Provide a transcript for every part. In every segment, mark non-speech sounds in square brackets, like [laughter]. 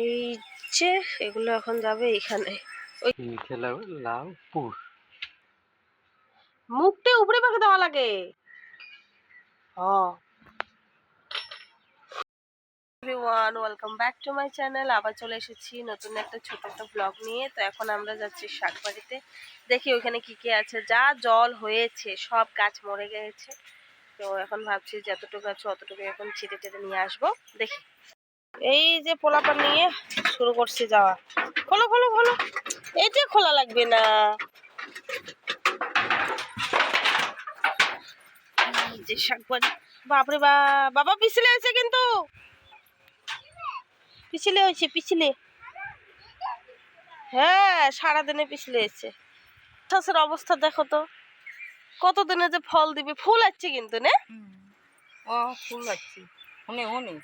এই যে এগুলো এখন যাবে এখানে নিচে লাউ লাউ পুষ মুখটা উপরে পাকে দেওয়া লাগে। Everyone welcome back to my channel আবার চলে এসেছি নতুন একটা ছোট একটা ব্লগ নিয়ে। তো এখন আমরা যাচ্ছি শাকবাড়িতে। দেখি ওইখানে কি কি আছে। যা জল হয়েছে সব গাছ মরে গেছে। তো এখন ভাবছি যতটুকু আছে অতটুকু এখন ছিটে টেটে নিয়ে আসব। দেখি। এই যে পোলাপান নিয়ে শুরু করছি যাওয়া। খোলো খোলো খোলো। এটা খোলা লাগবে না। যে শাকবাজি। বাপরে বাবা পিছলে হয়েছে কিন্তু। পিছলে হয়েছে, পিছলে। হ্যাঁ সারাদিনে পিছলে হয়েছে চাষের অবস্থা দেখো তো। কতদিনে যে ফল দিবে, ফুল আছে কিন্তু, না? ও, ফুল আছে হুনে হুনে।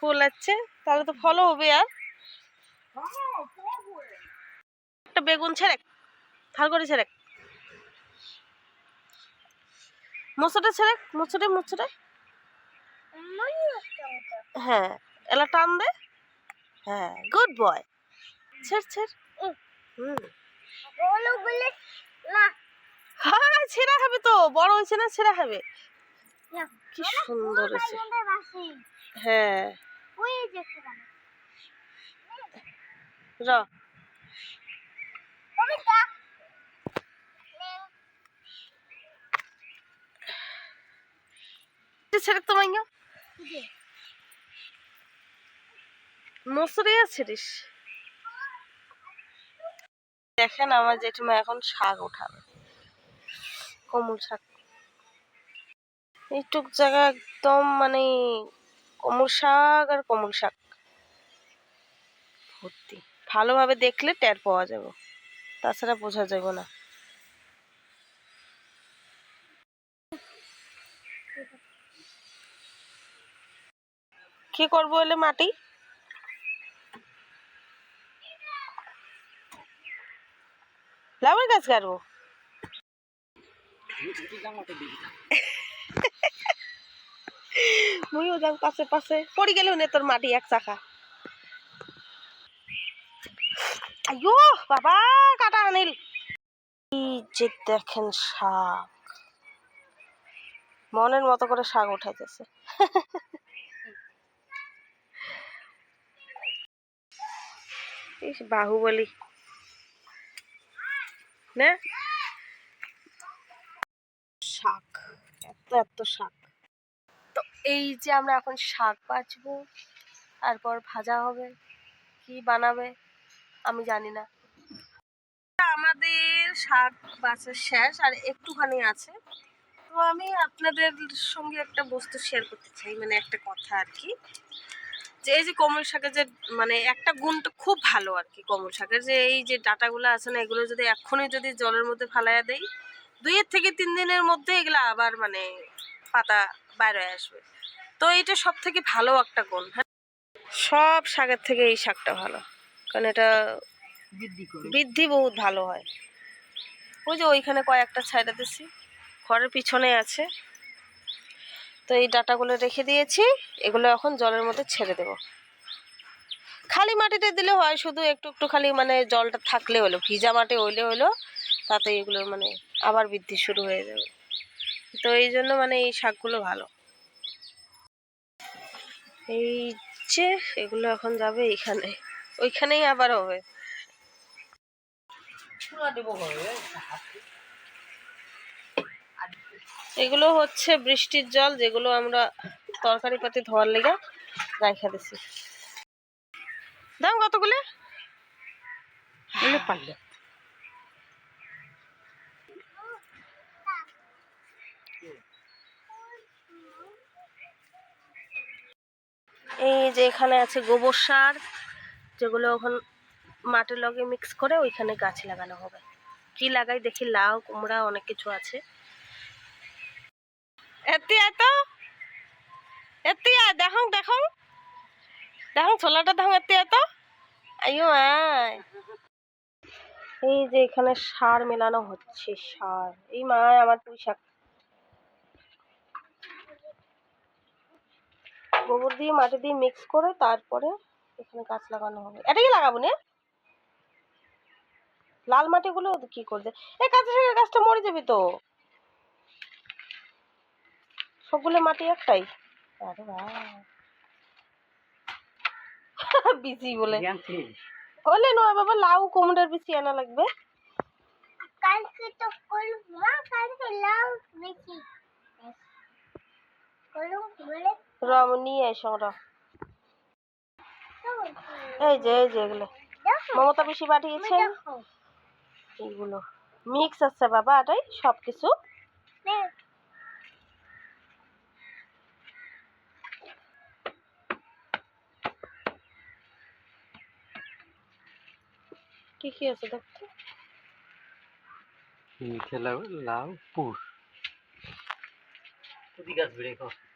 ফুল আছে, তাহলে তো ফলও হবে আর। একটা বেগুন ছেড়ে থাল করে ছেড়ে মোচাটা ছেড়ে মোচাটা মোচাটা। হ্যাঁ এলা টান দে। হ্যাঁ গুড বয়। ছেড় ছেড়। হুম। হ্যাঁ ছেঁড়া হবে তো, বড় হয়েছে না, ছেঁড়া হবে। কি সুন্দর হয়েছে হ্যাঁ র ছেড়ে তো মাইয়া মসুরি ছিড়িস। দেখেন আমার জেঠিমা এখন শাক উঠাবে। কমল শাক। এইটুক জায়গা একদম মানে কমল শাক আর কমল শাক। ভর্তি। ভালোভাবে দেখলে টের পাওয়া যাব। তাছাড়া বোঝা যাব না। কি করব এলে মাটি? লাউয়ের গাছ কাটবো। মুইও যাও পাশে পাশে পড়ি গেলেও নে তোর মাটি, এক চাকা। আইয়ো, বাবা, কাটা আনিল। যে দেখেন শাক। মনের মতো করে শাক উঠাইতেছে। ইস বাহুবলি। না। শাক, এত এত শাক। এই যে আমরা এখন শাক বাছবো তারপর ভাজা হবে, কি বানাবে, আমি জানি না। আমাদের শাক বাছার শেষ, আর একটুখানি আছে। তো আমি আপনাদের সঙ্গে একটা বস্তু শেয়ার করতে চাই মানে একটা কথা আর কি। যে এই যে কমল শাকের যে মানে একটা গুণটা খুব ভালো আর কি কমল শাকের, যে এই যে ডাটাগুলো আছে না, এগুলো যদি এক্ষুনি যদি জলের মধ্যে ফালাইয়া দেই, দুইয়ের থেকে তিন দিনের মধ্যে এগুলো আবার মানে পাতা বাইরে আসবে। তো এটা সব থেকে ভালো একটা গুণ হ্যাঁ? সব শাকের থেকে এই শাকটা ভালো কারণ এটা বৃদ্ধি বহুত ভালো হয়। ওই যে ওইখানে কয়েকটা ছাইড়া দিছি ঘরের পিছনে আছে। তো এই ডাটাগুলো রেখে দিয়েছি এগুলো এখন জলের মধ্যে ছেড়ে দেব। খালি মাটিতে দিলে হয় শুধু একটু একটু খালি মানে জলটা থাকলে হলো ভিজা মাটি হইলে হলো তাতে এগুলো মানে আবার বৃদ্ধি শুরু হয়ে যাবে। তো এই জন্য মানে এই শাকগুলো ভালো। এই যে এগুলো এখন যাবে এইখানে। ওইখানেই আবার হবে। এগুলো হচ্ছে বৃষ্টির জল যেগুলো আমরা তরকারি পাতি ধোয়ার লেগে রাখা দিছি। দাম কতগুলো? পারলে এই যে এখানে আছে গোবর সার, যেগুলো এখন মাটির লগে মিক্স করে ওইখানে গাছ লাগানো হবে। কি লাগাই দেখি, লাউ, কুমড়া অনেক কিছু আছে। এতি দেখো দেখো ছোলাটা এতি আয় এই যে এখানে সার মেলানো হচ্ছে, সার। এই মা, আমার পুঁই শাক গোবর দিয়ে মাটি দিয়ে মিক্স করে তারপরে এখানে গাছ লাগানো হবে। এটা কি লাগাবো না? লাল মাটিগুলো কি করবে? এই কাঁচা শাকের গাছটা মরে যাবে তো। সবগুলো মাটি একটাই। আরে [laughs] বিচি বলে। হলে নয় বাবা লাউ কুমড়ার বিচি আনা লাগবে। কালকে তো করব মা কালকে লাউ বেশি করুন নিয়ে এই যে এই যে এগুলো। মমতা পাঠিয়েছে এইগুলো। মিক্স আছে বাবা, এটাই সব কিছু কি কি আছে দেখতে? লাউ লাউ, পুর। গাছ বেড়ে খাও এদিনে এদিক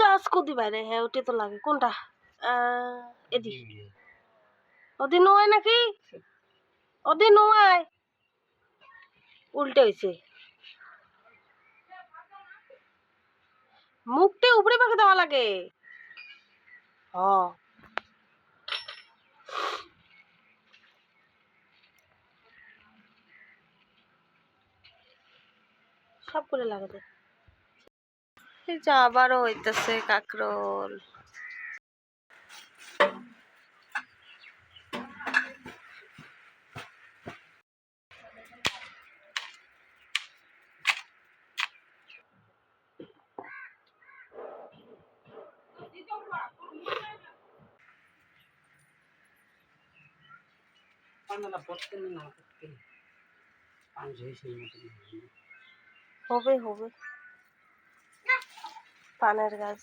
গাছ কুদি বাইরে হ্যাঁ ওটা তো লাগে। কোনটা? এদি ওদি নয় নাকি? ওদি নয়। উল্টে হয়েছে মুখটা উপরে পাকে দেওয়া লাগে। হ্যাঁ সব করে লাগাতে। এই যে আবারও হইতেছে কাকরোল। হবে হবে। পানের গাছ।